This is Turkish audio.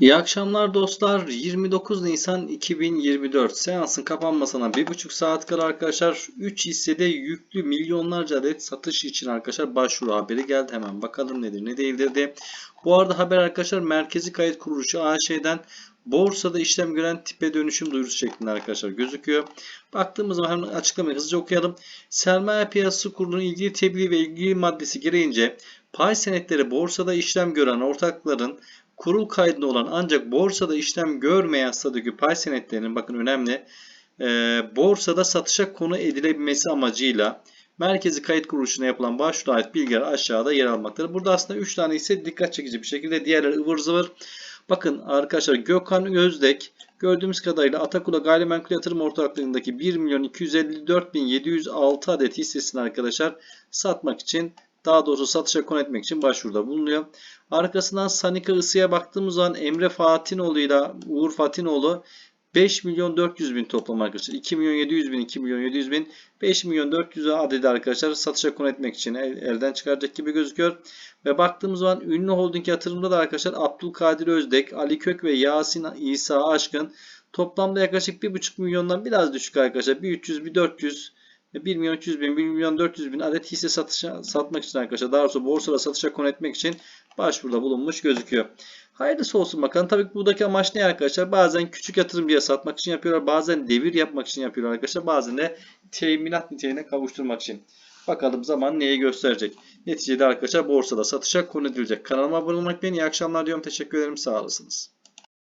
İyi akşamlar dostlar. 29 Nisan 2024 seansın kapanmasına 1,5 saat kala arkadaşlar 3 hissede yüklü milyonlarca adet satış için arkadaşlar başvuru haberi geldi. Hemen bakalım nedir ne değildir de. Bu arada haber arkadaşlar Merkezi Kayıt Kuruluşu AŞ'den borsada işlem gören tipe dönüşüm duyurusu şeklinde arkadaşlar gözüküyor. Baktığımız zaman hemen açıklamayı hızlıca okuyalım. Sermaye Piyasası Kurulu'nun ilgili tebliğ ve ilgili maddesi gereğince pay senetleri borsada işlem gören ortakların kurul kaydında olan ancak borsada işlem görmeyen statüdeki pay senetlerinin bakın önemli e, borsada satışa konu edilebilmesi amacıyla Merkezi Kayıt Kuruluşu'na yapılan başvuru ait bilgiler aşağıda yer almaktadır. Burada aslında 3 tane ise dikkat çekici bir şekilde diğerleri ıvır zıvır. Bakın arkadaşlar Gökhan Özdek gördüğümüz kadarıyla Atakula Gayrimenkul Yatırım Ortaklığındaki 1 milyon 254 bin 706 adet hissesini arkadaşlar satmak için daha doğrusu satışa konu etmek için başvuruda bulunuyor. Arkasından Sanika Isı'ya baktığımız zaman Emre Fatinoğlu ile Uğur Fatinoğlu 5 milyon 400 bin toplam arkadaşlar. 2 milyon 700 bin, 2 milyon 700 bin, 5 milyon 400 adedi arkadaşlar satışa konu etmek için el- elden çıkaracak gibi gözüküyor. Ve baktığımız zaman ünlü holding yatırımda da arkadaşlar Abdülkadir Özdek, Ali Kök ve Yasin İsa Aşkın toplamda yaklaşık 1,5 milyondan biraz düşük arkadaşlar. Bir 300, bir 400, 1 milyon 300 bin, 1 milyon 400 bin adet hisse satışa, satmak için arkadaşlar. Daha doğrusu borsada satışa konu etmek için başvuruda bulunmuş gözüküyor. Hayırlısı olsun bakalım. Tabii ki buradaki amaç ne arkadaşlar? Bazen küçük yatırımcıya satmak için yapıyorlar. Bazen devir yapmak için yapıyorlar arkadaşlar. Bazen de teminat niteliğine kavuşturmak için. Bakalım zaman neyi gösterecek. Neticede arkadaşlar borsada satışa konu edilecek. Kanalıma abone olmak için iyi akşamlar diyorum. Teşekkür ederim. Sağ olasınız.